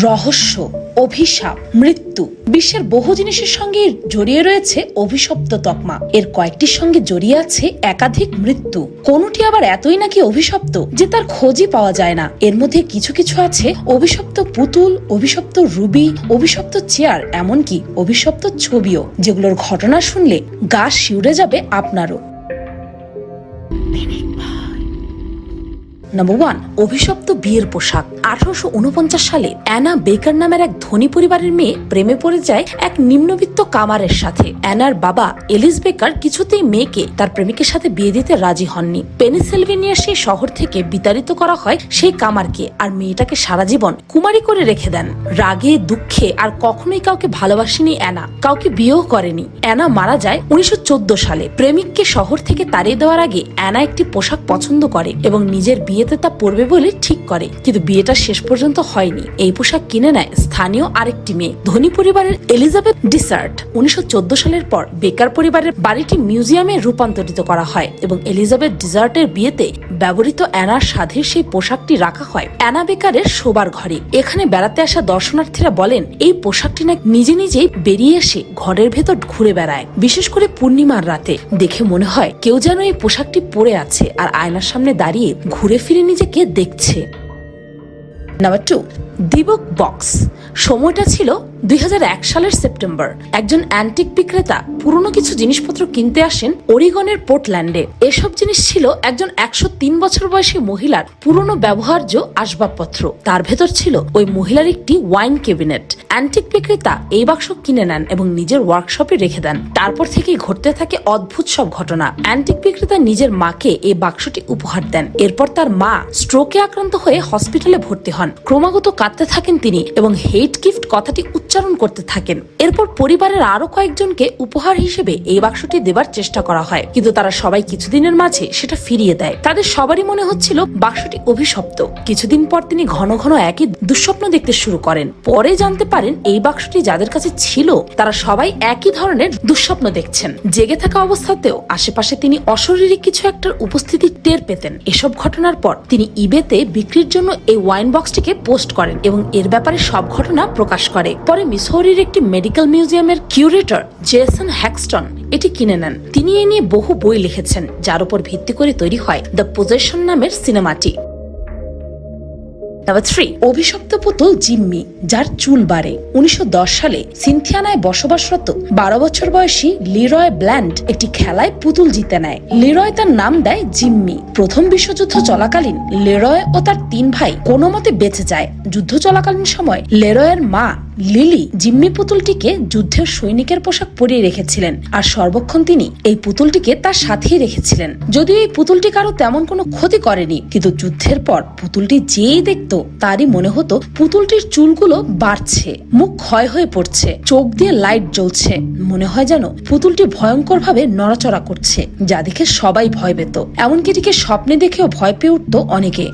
রহস্য, অভিশাপ, মৃত্যু বিশ্বের বহু জিনিসের সঙ্গে জড়িয়ে রয়েছে অভিশপ্ত তকমা। এর কয়েকটির সঙ্গে জড়িয়ে আছে একাধিক মৃত্যু। কোনটি আবার এতই নাকি অভিশপ্ত যে তার খোঁজই পাওয়া যায় না। এর মধ্যে কিছু কিছু আছে অভিশপ্ত পুতুল, অভিশপ্ত রুবি, অভিশপ্ত চেয়ার, এমনকি অভিশপ্ত ছবিও, যেগুলোর ঘটনা শুনলে গা শিউরে যাবে আপনারও। নাম্বার ওয়ান অভিশপ্ত বিয়ের পোশাক। আঠারোশো উনপঞ্চাশ সালে অ্যানা বেকার নামের এক ধনী পরিবারের মেয়ে প্রেমে পড়ে যায় এক নিম্নবিত্ত কামারের সাথে। অ্যানার বাবা এলিস বেকার কিছুতেই মেয়েকে তার প্রেমিকের সাথে বিয়ে দিতে রাজি হননি। পেনিসেলভেনিয়ার সেই শহর থেকে বিতাড়িত করা হয় সেই কামারকে আর মেয়েটাকে সারা জীবন কুমারী করে রেখে দেন। রাগে, দুঃখে আর কখনোই কাউকে ভালোবাসেনি অ্যানা। কাউকে বিয়েও করেনি। অ্যানা মারা যায় উনিশশো চোদ্দ সালে। প্রেমিককে শহর থেকে তাড়িয়ে দেওয়ার আগে অ্যানা একটি পোশাক পছন্দ করে এবং নিজের বিয়েতে তা পরবে বলে ঠিক করে। কিন্তু বিয়েটা শেষ পর্যন্ত হয়নি। এই পোশাক কিনে নেয় স্থানীয় আরেকটি মেয়ে। ধনী পরিবারের এলিজাবেথ ডিসার্ট। উনিশশো চোদ্দ সালের পর বেকার পরিবারের বাড়িটি মিউজিয়ামে রূপান্তরিত করা হয় এবং এলিজাবেথ ডিজার্টের বিয়েতে ব্যবহৃত অ্যানার সাধের সেই পোশাকটি রাখা হয়। অ্যানা বেকারের শোবার ঘরে। এখানে বেড়াতে আসা দর্শনার্থীরা বলেন, এই পোশাকটি নাকি নিজে নিজেই বেরিয়ে এসে ঘরের ভেতর ঘুরে বেড়ায়, বিশেষ করে পূর্ণিমার রাতে। দেখে মনে হয় কেউ যেন এই পোশাকটি পরে আছে আর আয়নার সামনে দাঁড়িয়ে ঘুরে ফিরে নিজেকে দেখছে। Number two, dybbuk box. সময়টা ছিল দুই হাজার এক সালের সেপ্টেম্বর, একজন অ্যান্টিক বিক্রেতা পুরনো কিছু জিনিসপত্র কিনতে আসেন ওরিগনের পোর্টল্যান্ডে এসব জিনিস ছিল একজন একশো তিন বছর বয়সী মহিলার পুরনো ব্যবহার্য আসবাবপত্র। তার ভেতর ছিল ওই মহিলার একটি ওয়াইন ক্যাবিনেট অ্যান্টিক বিক্রেতা এই বাক্স কিনে নেন এবং নিজের ওয়ার্কশপে রেখে দেন। তারপর থেকেই ঘটতে থাকে অদ্ভুত সব ঘটনা। অ্যান্টিক বিক্রেতা নিজের মাকে এই বাক্সটি উপহার দেন। এরপর তার মা স্ট্রোকে আক্রান্ত হয়ে হসপিটালে ভর্তি হন। ক্রমাগত কাঁদতে থাকেন তিনি এবং হেট গিফট কথাটি উচ্চারণ করতে থাকেন। এরপর পরিবারের আরও কয়েকজনকে উপহার হিসেবে এই বাক্সটি দেবার চেষ্টা করা হয়। কিন্তু তারা সবাই কিছুদিনের মাঝে সেটা ফিরিয়ে দেয়। তাদের সবারই মনে হচ্ছিল বাক্সটি অভিশপ্ত। কিছুদিন পর তিনি ঘন ঘন একই দুঃস্বপ্ন দেখতে শুরু করেন। পরে জানতে পারেন এই বাক্সটি যাদের কাছে ছিল, তারা সবাই একই ধরনের দুঃস্বপ্ন দেখছেন। জেগে থাকা অবস্থাতেও আশেপাশে তিনি অশরীরী কিছু একটার উপস্থিতি টের পেতেন। এসব ঘটনার পর তিনি ইবেতে বিক্রির জন্য এই ওয়াইন বক্সটিকে পোস্ট করেন এবং এর ব্যাপারে সব ঘটনা প্রকাশ করে। পরে মিসৌরির একটি মেডিকেল মিউজিয়ামের কিউরেটর জেসন হ্যাক্সটন এটি কিনে নেন। তিনি এ নিয়ে বহু বই লিখেছেন, যার উপর ভিত্তি করে তৈরি হয় দ্য পজেশন নামের সিনেমাটি। নাম্বার থ্রি, অভিশপ্ত পুতুল জিম্মি, যার চুল বাড়ে। উনিশশো দশ সালে সিনথিয়ানায় বসবাসরত বারো বছর বয়সী লিরয় ব্ল্যান্ড একটি খেলায় পুতুল জিতে নেয়। লিরয় তার নাম দেয় জিম্মি। প্রথম বিশ্বযুদ্ধ চলাকালীন লেরয় ও তার তিন ভাই কোনো মতে বেঁচে যায়। যুদ্ধ চলাকালীন সময় লেরয়ের মা লিলি জিম্মি পুতুলটিকে যুদ্ধের সৈনিকের পোশাক পরিয়ে রেখেছিলেন, আর সর্বক্ষণ তিনি এই পুতুলটিকে তার সাথেই রেখেছিলেন। যদিও এই পুতুলটি কারও তেমন কোনো ক্ষতি করেনি, কিন্তু যুদ্ধের পর পুতুলটি যেই দেখতো, তারই মনে হতো পুতুলটির চুলগুলো বাড়ছে, মুখ ক্ষয় হয়ে পড়ছে, চোখ দিয়ে লাইট জ্বলছে। মনে হয় যেন পুতুলটি ভয়ঙ্কর ভাবে নড়াচড়া করছে, যা দেখে সবাই ভয় পেত। এমনকি এটিকে স্বপ্নে দেখেও ভয় পেয়ে উঠতো অনেকে।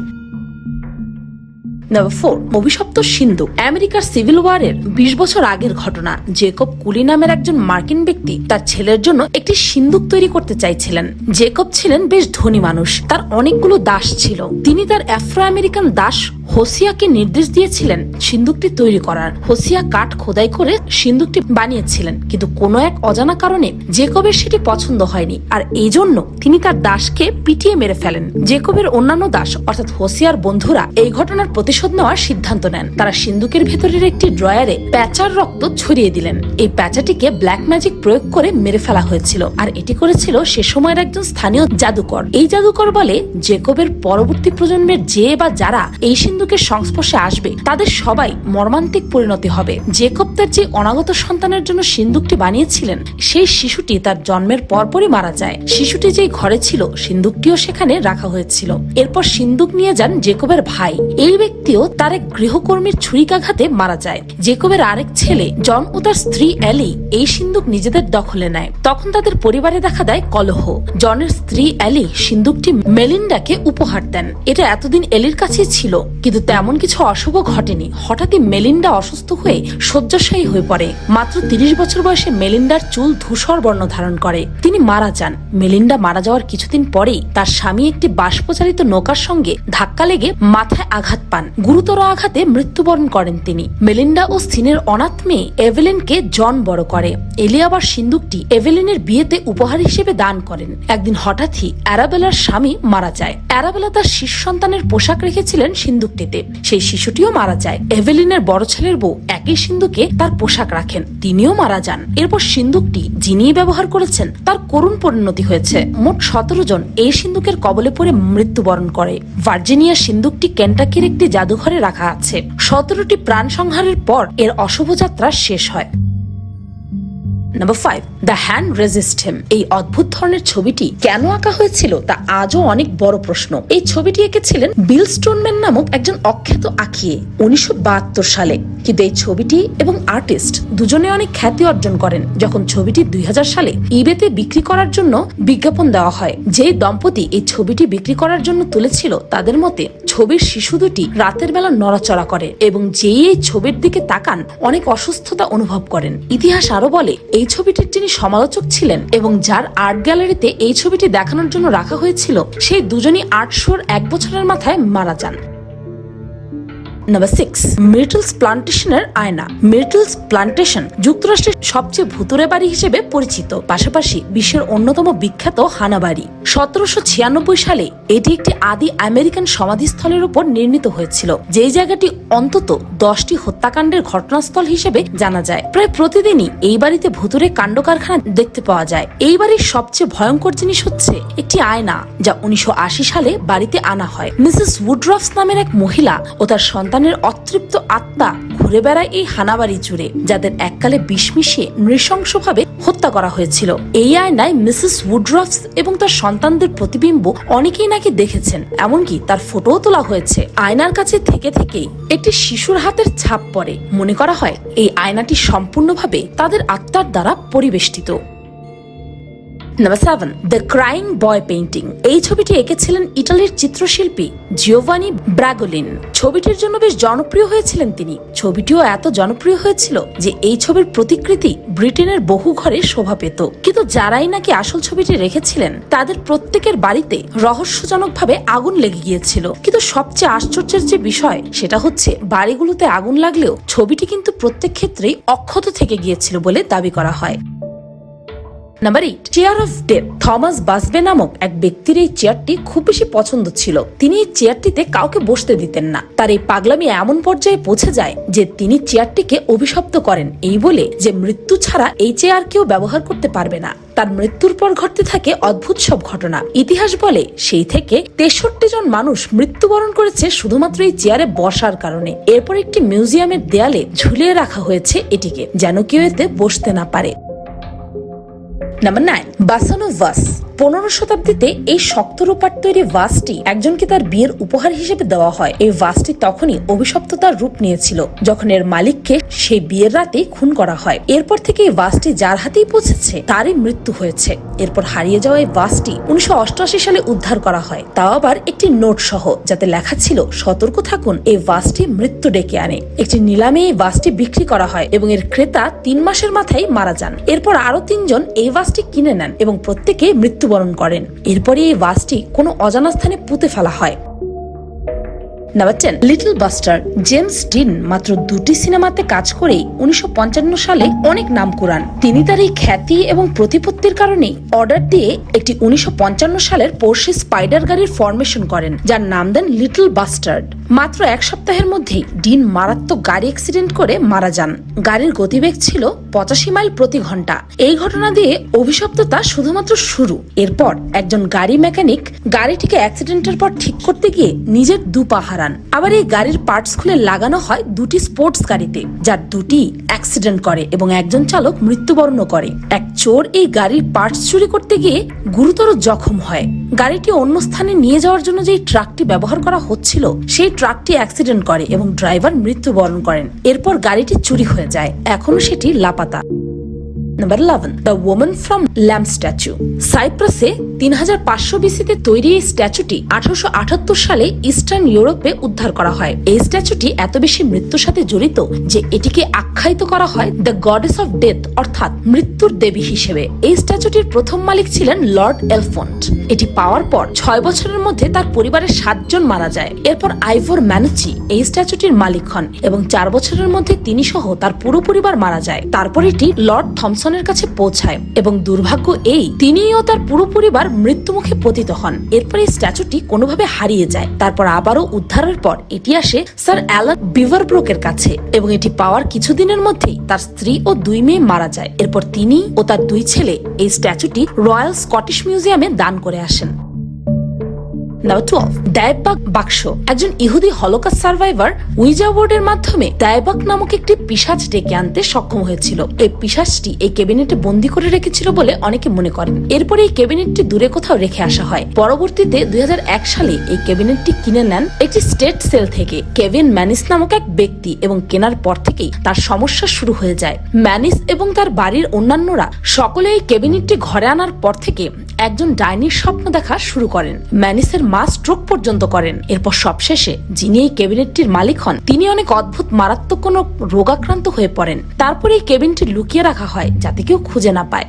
নাম্বার ফোর অভিশপ্ত সিন্ধু। আমেরিকার সিভিল ওয়ারের বিশ বছর আগের ঘটনা। জেকব কুলি নামের একজন মার্কিন ব্যক্তি তার ছেলের জন্য একটি সিন্ধুক তৈরি করতে চাইছিলেন। জেকব ছিলেন বেশ ধনী মানুষ, তার অনেকগুলো দাস ছিল। তিনি তার আফ্রো আমেরিকান দাস হোসিয়াকে নির্দেশ দিয়েছিলেন সিন্দুকটি তৈরি করার। হোসিয়া কাঠ খোদাই করে সিন্দুকটি বানিয়েছিলেন, কিন্তু কোনো এক অজানা কারণে জেকবের সেটি পছন্দ হয়নি। আর এই জন্য তিনি তার দাসকে পিটিয়ে মেরে ফেলেন। জেকবের অন্যান্য দাস, অর্থাৎ হোসিয়ার বন্ধুরা, এই ঘটনার প্রতিশোধ নেওয়ার সিদ্ধান্ত নেন। তারা সিন্দুকের ভেতরের একটি ড্রয়ারে প্যাচার রক্ত ছড়িয়ে দিলেন। এই প্যাচাটিকে ব্ল্যাক ম্যাজিক প্রয়োগ করে মেরে ফেলা হয়েছিল। আর এটি করেছিল সে সময়ের একজন স্থানীয় জাদুকর। এই জাদুকর বলে জেকবের পরবর্তী প্রজন্মের যে বা যারা এই সিন্ধুকের সংস্পর্শে আসবে, তাদের সবাই মর্মান্তিক পরিণতি হবে। জেকব তার যে অনাগত সন্তানের জন্য সিন্ধুকটি বানিয়েছিলেন, সেই শিশুটি তার জন্মের পরপরই মারা যায়। শিশুটি যেই ঘরে ছিল, সিন্ধুকটিও সেখানে রাখা হয়েছিল। এরপর সিন্ধুক নিয়ে যান জেকবের ভাই। এই ব্যক্তিও তার এক গৃহকর্মীর ছুরিকাঘাতে মারা যায়। জেকবের আরেক ছেলে, জন ও তার স্ত্রী অ্যালি এই সিন্ধুক নিজেদের দখলে নেয়। তখন তাদের পরিবারে দেখা দেয় কলহ। জনের স্ত্রী অ্যালি সিন্ধুকটি মেলিন্ডাকে উপহার দেন। এটা এতদিন এলির কাছেই ছিল, কিন্তু তেমন কিছু অশুভ ঘটেনি। হঠাৎই মেলিন্ডা অসুস্থ হয়ে শয্যাশায়ী হয়ে পড়ে। মাত্র তিরিশ বছর বয়সে মেলিন্ডার চুল ধূসর বর্ণ ধারণ করে। তিনি মারা যান। মেলিন্ডা মারা যাওয়ার কিছুদিন পরেই তার স্বামী একটি বাষ্পচালিত নৌকার সঙ্গে ধাক্কা লেগে মাথায় আঘাত পান। গুরুতর আঘাতে মৃত্যুবরণ করেন তিনি। মেলিন্ডা ও সিনের অনাথ মেয়ে এভেলিনকে জন বড় করে। এলি আবার সিন্দুকটি এভেলিনের বিয়েতে উপহার হিসেবে দান করেন। একদিন হঠাৎই অ্যারাবেলার স্বামী মারা যায়। অ্যারাবেলা তার শিশু সন্তানের পোশাক রেখেছিলেন সিন্দুকটিতে সেই শিশুটিও মারা যায়। এভেলিনের বড় ছেলের বউ একই সিন্ধুকে তার পোশাক রাখেন। তিনিও মারা যান। এরপর সিন্দুকটি যিনি ব্যবহার করেছেন, তার করুণ পরিণতি হয়েছে। মোট সতেরো জন এই সিন্দুকের কবলে পড়ে মৃত্যুবরণ করে। ভার্জিনিয়া সিন্দুকটি কেন্টাকির একটি জাদুঘরে রাখা আছে। সতেরোটি প্রাণ সংহারের পর এর অশুভ যাত্রা শেষ হয়। Number five the hand resist him এই অদ্ভুত ধরনের ছবিটি কেন আঁকা হয়েছিল তা আজও অনেক বড় প্রশ্ন। এই ছবিটি এঁকেছিলেন বিল স্টোনম্যান নামক একজন অখ্যাত আঁকিয়ে উনিশশো বাহাত্তর সালে। কিন্তু এই ছবিটি এবং আর্টিস্ট দুজনে অনেক খ্যাতি অর্জন করেন যখন ছবিটি দুই হাজার সালে ইবেতে বিক্রি করার জন্য বিজ্ঞাপন দেওয়া হয়। যে দম্পতি এই ছবিটি বিক্রি করার জন্য তুলেছিল তাদের মতে ছবির শিশু দুটি রাতের বেলা নড়াচড়া করে এবং যেই এই ছবির দিকে তাকান অনেক অসুস্থতা অনুভব করেন। ইতিহাস আরও বলে এই ছবিটির যিনি সমালোচক ছিলেন এবং যার আর্ট গ্যালারিতে এই ছবিটি দেখানোর জন্য রাখা হয়েছিল, সেই দুজনই আটশোর এক বছরের মাথায় মারা যান। নাম্বার সিক্স মির্টলস প্লান্টেশনের আয়না। মির্টলস প্লান্টেশন যুক্তরাষ্ট্রের সবচেয়ে ভুতুরে বাড়ি হিসেবে পরিচিত। পাশাপাশি বিশ্বের অন্যতম বিখ্যাত হানা বাড়ি। সতেরোশো ছিয়ানব্বই সালে এটি একটি আদি আমেরিকান সমাধিস্থলের উপর নির্মিত হয়েছিল, যেই জায়গাটি অন্তত দশটি হত্যাকাণ্ডের ঘটনাস্থল হিসেবে জানা যায়। প্রায় প্রতিদিনই এই বাড়িতে ভুতুরে কাণ্ড কারখানা দেখতে পাওয়া যায়। এই বাড়ির সবচেয়ে ভয়ঙ্কর জিনিস হচ্ছে একটি আয়না, যা উনিশশো আশি সালে বাড়িতে আনা হয়। মিসেস উডরফস নামের এক মহিলা ও তার সন্তানের অতৃপ্ত আত্মা ঘুরে বেড়ায় এই হানাবাড়ি জুড়ে, যাদের এককালে বিষ মিশিয়ে নৃশংসভাবে হত্যা করা হয়েছিল। এই আয়নায় মিসেস উডরফস এবং তার সন্তানদের প্রতিবিম্ব অনেকেই নাকি দেখেছেন, এমনকি তার ফটোও তোলা হয়েছে। আয়নার কাছে থেকে থেকেই একটি শিশুর হাতের ছাপ পড়ে। মনে করা হয়, এই আয়নাটি সম্পূর্ণভাবে তাদের আত্মার দ্বারা পরিবেষ্টিত। Number seven the crying boy painting এই ছবিটি এঁকেছিলেন ইটালির চিত্রশিল্পী জিওভানি ব্রাগোলিন ছবিটির জন্য বেশ জনপ্রিয় হয়েছিলেন তিনি। ছবিটিও এত জনপ্রিয় হয়েছিল যে এই ছবির প্রতিকৃতি ব্রিটেনের বহু ঘরে শোভা পেত। কিন্তু যারাই নাকি আসল ছবিটি রেখেছিলেন, তাদের প্রত্যেকের বাড়িতে রহস্যজনকভাবে আগুন লেগে গিয়েছিল। কিন্তু সবচেয়ে আশ্চর্যের যে বিষয়, সেটা হচ্ছে বাড়িগুলোতে আগুন লাগলেও ছবিটি কিন্তু প্রত্যেক ক্ষেত্রেই অক্ষত থেকে গিয়েছিল বলে দাবি করা হয়। Number eight chair of death Thomas Busby নামক এক ব্যক্তির এই চেয়ারটি খুব বেশি পছন্দ ছিল। তিনি এই চেয়ারটিতে কাউকে বসতে দিতেন না। তার এই পাগলামি এমন পর্যায়ে পৌঁছে যায় যে তিনি চেয়ারটিকে অভিশপ্ত করেন। এই বলে যে মৃত্যু ছাড়া এই চেয়ার কেউ ব্যবহার করতে পারবে না। তার মৃত্যুর পর ঘটতে থাকে অদ্ভুত সব ঘটনা। ইতিহাস বলে সেই থেকে তেষট্টি জন মানুষ মৃত্যুবরণ করেছে শুধুমাত্র এই চেয়ারে বসার কারণে। এরপর একটি মিউজিয়ামের দেয়ালে ঝুলিয়ে রাখা হয়েছে এটিকে, যেন কেউ এতে বসতে না পারে। Number nine Basano vase. পনেরো শতাব্দীতে এই শক্ত রূপার তৈরি ভাসটি একজনকে তার বিয়ের উপহার হিসেবে দেওয়া হয়। এই ভাসটি তখনই অভিশপ্ততার রূপ নিয়েছিল, যখন এর মালিককে সেই বিয়ের রাতে খুন করা হয়। এরপর থেকে এই ভাসটি যার হাতেই পৌঁছেছে, তারই মৃত্যু হয়েছে। এরপর হারিয়ে যাওয়া এই ভাসটি উনিশশো সালে উদ্ধার করা হয়। তাও আবার একটি নোট সহ, যাতে লেখা ছিল, সতর্ক থাকুন, এই ভাসটি মৃত্যু ডেকে আনে। একটি নিলামে এই ভাসটি বিক্রি করা হয় এবং এর ক্রেতা তিন মাসের মাথায় মারা যান। এরপর আরও তিনজন এই ভাসটি কিনে নেন এবং প্রত্যেকে মৃত্যুবরণ করেন। এরপরে এই ভাসটি কোনো অজানা স্থানে পুঁতে ফেলা হয়। Number little Buster James Dean মাত্র দুটি সিনেমাতে কাজ করেই উনিশশো পঞ্চান্ন সালে অনেক নাম কুড়ান তিনি তার এই খ্যাতি এবং প্রতিপত্তির কারণে অর্ডার দিয়ে একটি উনিশশো পঞ্চান্ন সালের পোর্শে স্পাইডার গাড়ির ফরমেশন করেন, যার নাম দেন লিটল বাস্টার্ড মাত্র এক সপ্তাহের মধ্যেই ডিন মারাত্মক গাড়ি অ্যাক্সিডেন্ট করে মারা যান। গাড়ির গতিবেগ ছিল পঁচাশি মাইল প্রতি ঘণ্টা। এই ঘটনা দিয়ে অভিশপ্ততা শুধুমাত্র শুরু। এরপর একজন গাড়ি মেকানিক গাড়িটিকে অ্যাক্সিডেন্টের পর ঠিক করতে গিয়ে নিজের দু পা হারান আবার এই গাড়ির পার্টস খুলে লাগানো হয় দুটি স্পোর্টস গাড়িতে, যার দুটি অ্যাক্সিডেন্ট করে এবং একজন চালক মৃত্যুবরণ করে। এক চোর এই গাড়ির পার্টস চুরি করতে গিয়ে গুরুতর জখম হয়। গাড়িটি অন্য স্থানে নিয়ে যাওয়ার জন্য যেই ট্রাকটি ব্যবহার করা হচ্ছিল, সেই ট্রাকটি অ্যাক্সিডেন্ট করে এবং ড্রাইভার মৃত্যুবরণ করেন। এরপর গাড়িটি চুরি হয়ে যায়। এখনও সেটি Laapataa. Number eleven the woman from Lemb statue সাইপ্রাসে তিন হাজার পাঁচশো বিসিতে তৈরি এই স্ট্যাচুটি আঠারোশো আটাত্তর সালে ইস্টার্ন ইউরোপে উদ্ধার করা হয়। এই স্ট্যাচুটি এত বেশি মৃত্যুর সাথে জড়িত যে এটিকে আখ্যায়িত করা হয় দ্য গডেস অফ ডেথ অর্থাৎ মৃত্যুর দেবী হিসেবে। এই স্ট্যাচুটির প্রথম মালিক ছিলেন লর্ড এলফন্ট এটি পাওয়ার পর ছয় বছরের মধ্যে তার পরিবারের সাতজন মারা যায়। এরপর আইভোর ম্যানুচি এই স্ট্যাচুটির মালিক হন এবং চার বছরের মধ্যে তিনি সহ তার পুরো পরিবার মারা যায়। তারপর এটি লর্ড থমসনের কাছে পৌঁছায় এবং দুর্ভাগ্য এই তিনি ও তার পুরো পরিবার মৃত্যুমুখে পতিত হন। এরপর এই স্ট্যাচুটি কোনোভাবে হারিয়ে যায়। তারপর আবারও উদ্ধারের পর এটি আসে স্যার অ্যালান বিভারব্রোকের কাছে এবং এটি পাওয়ার কিছুদিনের মধ্যেই তার স্ত্রী ও দুই মেয়ে মারা যায়। এরপর তিনি ও তার দুই ছেলে এই স্ট্যাচুটি রয়্যাল স্কটিশ মিউজিয়ামে দান করে আসেন। নাম্বার টুয়েলভ ডায়বাক বাক্স একজন ইহুদি হলোকাস সার্ভাইভার উইজা বোর্ডের মাধ্যমে ডায়বাক নামক একটি পিসাজ ডেকে আনতে সক্ষম হয়েছিল। এই পিসাজটি এই কেবিনেটে বন্দি করে রেখেছিল বলে অনেকে মনে করেন। এরপরে এই কেবিনেটটি দূরে কোথাও রেখে আসা হয়। পরবর্তীতে দুই সালে এই কেবিনেটটি কিনে নেন একটি স্টেট সেল থেকে। কেভিন ম্যানিস নামক এক ব্যক্তি এবং কেনার পর থেকেই তার সমস্যা শুরু হয়ে যায়। ম্যানিস এবং তার বাড়ির অন্যান্যরা সকলে এই কেবিনেটটি ঘরে আনার পর থেকে একজন ডাইনির স্বপ্ন দেখা শুরু করেন। ম্যানিসের মা স্ট্রোক পর্যন্ত করেন। এরপর সবশেষে যিনি এই কেবিনেটটির মালিক হন, তিনি অনেক অদ্ভুত, মারাত্মক কোনো রোগাক্রান্ত হয়ে পড়েন। তারপরে এই কেবিনটি লুকিয়ে রাখা হয় যাতে কেউ খুঁজে না পায়।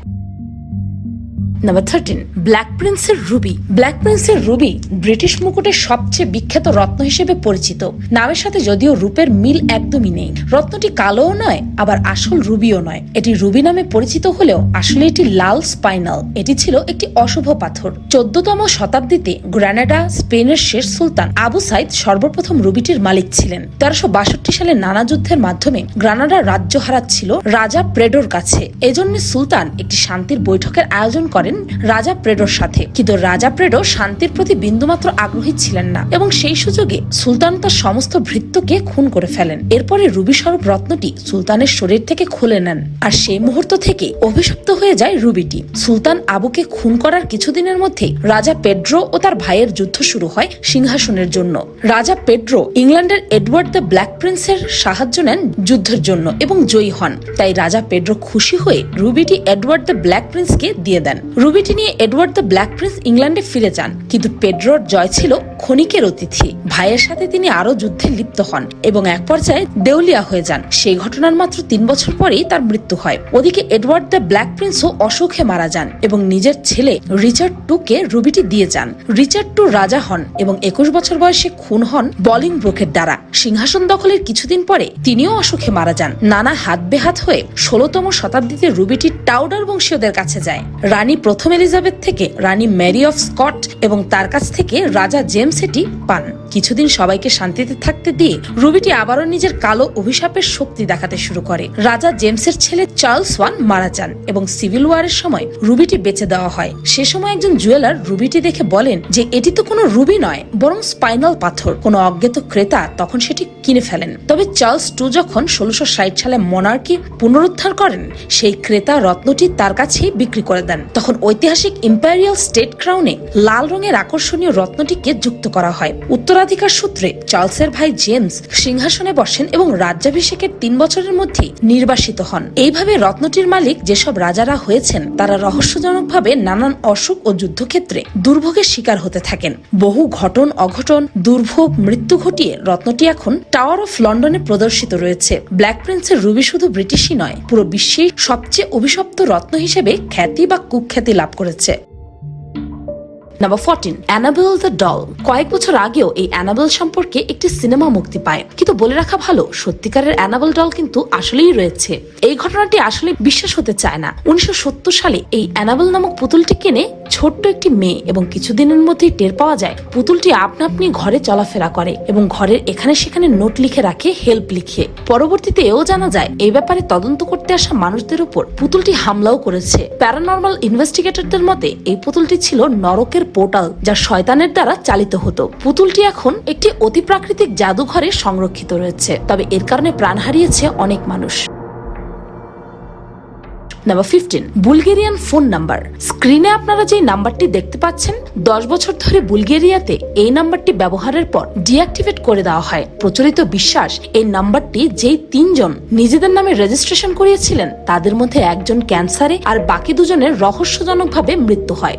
নাম্বার থার্টিন ব্ল্যাক প্রিন্সের রুবি ব্ল্যাক প্রিন্সের রুবি ব্রিটিশ মুকুটের সবচেয়ে বিখ্যাত রত্ন হিসেবে পরিচিত। নামের সাথে যদিও রূপের মিল একদমই নেই। রত্নটি কালোও নয়, আবার আসল রুবিও নয়। এটি রুবি নামে পরিচিত হলেও আসলে এটি লাল স্পাইনাল। এটি ছিল একটি অশুভ পাথর। চোদ্দতম শতাব্দীতে গ্রানাডা, স্পেনের শেষ সুলতান আবু সাইদ সর্বপ্রথম রুবিটির মালিক ছিলেন। তেরোশো বাষট্টি সালে নানা যুদ্ধের মাধ্যমে গ্রানাডা রাজ্য হারাচ্ছিল রাজা প্রেডোর কাছে। এজন্য সুলতান একটি শান্তির বৈঠকের আয়োজন করেন। রাজা প্রেডোর সাথে। কিন্তু রাজা প্রেডো শান্তির প্রতি বিন্দুমাত্র আগ্রহী ছিলেন না এবং সেই সুযোগে সুলতান তার সমস্ত ভৃত্যকে খুন করে ফেলেন। এরপরে রুবি স্বরূপ রত্নটি সুলতানের শরীর থেকে খুলে নেন আর সেই মুহূর্ত থেকে অভিশপ্ত হয়ে যায় রুবিটি। সুলতান আবুকে খুন করার কিছুদিনের মধ্যে রাজা পেড্রো ও তার ভাইয়ের যুদ্ধ শুরু হয় সিংহাসনের জন্য। রাজা পেড্রো ইংল্যান্ডের এডওয়ার্ড দ্য ব্ল্যাক প্রিন্সের সাহায্য নেন যুদ্ধের জন্য এবং জয়ী হন। তাই রাজা পেড্রো খুশি হয়ে রুবিটি এডওয়ার্ড দ্য ব্ল্যাক প্রিন্সকে দিয়ে দেন। রুবিটি নিয়ে এডওয়ার্ড দ্য ব্ল্যাক প্রিন্স ইংল্যান্ডে ফিরে যান, কিন্তু পেড্রোর জয় ছিল ক্ষণিকের অতিথি। ভাইয়ের সাথে তিনি আরও যুদ্ধে লিপ্ত হন এবং এক পর্যায়ে দেউলিয়া হয়ে যান। সেই ঘটনার মাত্র তিন বছর পরেই তার মৃত্যু হয়। ওদিকে এডওয়ার্ড দ্য ব্ল্যাক প্রিন্সও অসুখে মারা যান এবং নিজের ছেলে রিচার্ড টু কে রুবিটি দিয়ে যান। রিচার্ড টু রাজা হন এবং একুশ বছর বয়সে খুন হন বলিং ব্রোকের দ্বারা। সিংহাসন দখলের কিছুদিন পরে তিনিও অসুখে মারা যান। নানা হাত বেহাত হয়ে ষোলতম শতাব্দীতে রুবিটি টাউডার বংশীয়দের কাছে যায়। রানী প্রথম এলিজাবেথ থেকে রানী ম্যারি অফ স্কট এবং তার কাছ থেকে রাজা জেমস এটি পান। কিছুদিন সবাইকে শান্তিতে থাকতে দিয়ে রুবিটি আবারও নিজের কালো অভিশাপের শক্তি দেখাতে শুরু করে। রাজা জেমসের ছেলে চার্লস ওয়ান মারা যান এবং সিভিল ওয়ারের সময় রুবিটি বেঁচে দেওয়া হয়। সে সময় একজন জুয়েলার রুবিটি দেখে বলেন যে, এটি তো কোনো রুবি নয়, বরং স্পাইনাল পাথর। কোনো অজ্ঞাত ক্রেতা তখন সেটি কিনে ফেলেন। তবে চার্লস টু যখন ষোলোশো ষাট সালে মনার্কি পুনরুদ্ধার করেন, সেই ক্রেতা রত্নটি তার কাছেই বিক্রি করে দেন। তখন ঐতিহাসিক ইম্পেরিয়াল স্টেট ক্রাউনে লাল রঙের আকর্ষণীয় রত্নটিকে যুক্ত করা হয়। উত্তরাধিকার সূত্রে চার্লসের ভাই জেমস সিংহাসনে বসেন এবং রাজ্যাভিষেকের তিন বছরের মধ্যে নির্বাসিত হন। এইভাবে রত্নটির মালিক যেসব রাজারা হয়েছেন, তারা রহস্যজনকভাবে নানান অসুখ ও যুদ্ধক্ষেত্রে দুর্ভোগের শিকার হতে থাকেন। বহু ঘটন, অঘটন, দুর্ভোগ, মৃত্যু ঘটিয়ে রত্নটি এখন টাওয়ার অফ লন্ডনে প্রদর্শিত রয়েছে। ব্ল্যাক প্রিন্সের রুবি শুধু ব্রিটিশই নয়, পুরো বিশ্বেই সবচেয়ে অভিশপ্ত রত্ন হিসেবে খ্যাতি বা কুখ্যাতি লাভ করেছে। Number fourteen Annabelle the doll কয়েক বছর আগেও এই অ্যানাবেল সম্পর্কে একটি সিনেমা মুক্তি পায়। কিন্তু বলে রাখা ভালো, সত্যিকারের অ্যানাবেল ডল কিন্তু আসলেই রয়েছে। এই ঘটনাটি আসলে বিশ্বাস হতে চায় না। উনিশশো সত্তর সালে এই অ্যানাবেল নামক পুতুলটি কিনে ছোট্ট একটি মেয়ে এবং কিছুদিনের মধ্যেই টের পাওয়া যায়, পুতুলটি আপনা আপনি ঘরে চলাফেরা করে এবং ঘরের এখানে সেখানে নোট লিখে রাখে হেল্প লিখে। পরবর্তীতে এও জানা যায়, এই ব্যাপারে তদন্ত করতে আসা মানুষদের উপর পুতুলটি হামলাও করেছে। প্যারানর্মাল ইনভেস্টিগেটরদের মতে, এই পুতুলটি ছিল নরকের পোর্টাল, যা শয়তানের দ্বারা চালিত হতো। পুতুলটি এখন একটি অতি প্রাকৃতিক জাদুঘরে সংরক্ষিত রয়েছে, তবে এর কারণে প্রাণ হারিয়েছে অনেক মানুষ। Number fifteen Bulgarian phone number স্ক্রিনে আপনারা যে নাম্বারটি দেখতে পাচ্ছেন, দশ বছর ধরে বুলগেরিয়াতে এই নাম্বারটি ব্যবহারের পর ডিঅ্যাক্টিভেট করে দেওয়া হয়। প্রচলিত বিশ্বাস, এই নাম্বারটি যেই তিনজন নিজেদের নামে রেজিস্ট্রেশন করিয়েছিলেন, তাদের মধ্যে একজন ক্যান্সারে আর বাকি দুজনের রহস্যজনকভাবে মৃত্যু হয়।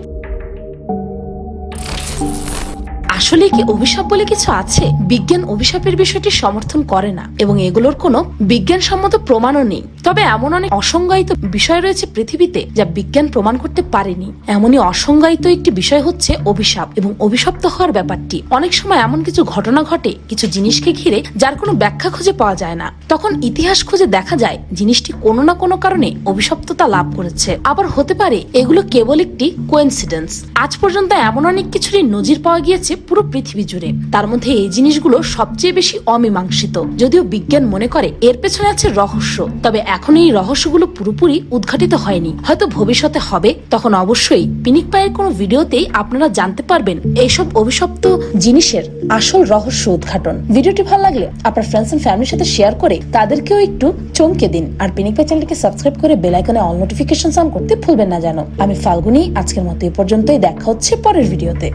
আসলে কি অভিশাপ বলে কিছু আছে? বিজ্ঞান অভিশাপের বিষয়টি সমর্থন করে না, এবং এগুলোর কোনো বিজ্ঞানসম্মত প্রমাণও নেই। তবে এমন অনেক অসংজ্ঞায়িত বিষয় রয়েছে পৃথিবীতে যা বিজ্ঞান প্রমাণ করতে পারেনি। এমনই অসংজ্ঞায়িত একটি বিষয় হচ্ছে অভিশাপ, এবং অভিশপ্ত হওয়ার ব্যাপারটি। অনেক সময় এমন কিছু ঘটনা ঘটে, কিছু জিনিসকে ঘিরে যার কোনো ব্যাখ্যা খুঁজে পাওয়া যায় না। তখন ইতিহাস খুঁজে দেখা যায়, জিনিসটি কোনো না কোনো কারণে অভিশপ্ততা লাভ করেছে। আবার হতে পারে, এগুলো কেবল একটি কোয়েন্সিডেন্স আজ পর্যন্ত এমন অনেক কিছুরই নজির পাওয়া গিয়েছে পুরো পৃথিবী জুড়ে। তার মধ্যে এই জিনিসগুলো সবচেয়ে বেশি অমীমাংসিত। যদিও বিজ্ঞান মনে করে এর পেছনে আছে রহস্য। তবে এখন এই রহস্যগুলো পুরোপুরি উদ্ঘাটিত হয়নি। হয়তো ভবিষ্যতে হবে। তখন অবশ্যই পিনিক পায়ের কোনো ভিডিওতেই আপনারা জানতে পারবেন এইসব অভিশপ্ত জিনিসের আসল রহস্য উদ্ঘাটন। ভিডিওটি ভালো লাগলে আপনার ফ্রেন্ডস এন্ড ফ্যামিলির সাথে শেয়ার করে তাদেরকেও একটু চমকে দিন। আর পিনিক পাই চ্যানেলকে সাবস্ক্রাইব করে বেল আইকনে অল নোটিফিকেশন অন করতে ভুলবেন না জানো আমি ফাল্গুনি, আজকের মতো এই পর্যন্তই। দেখা হচ্ছে পরের ভিডিওতে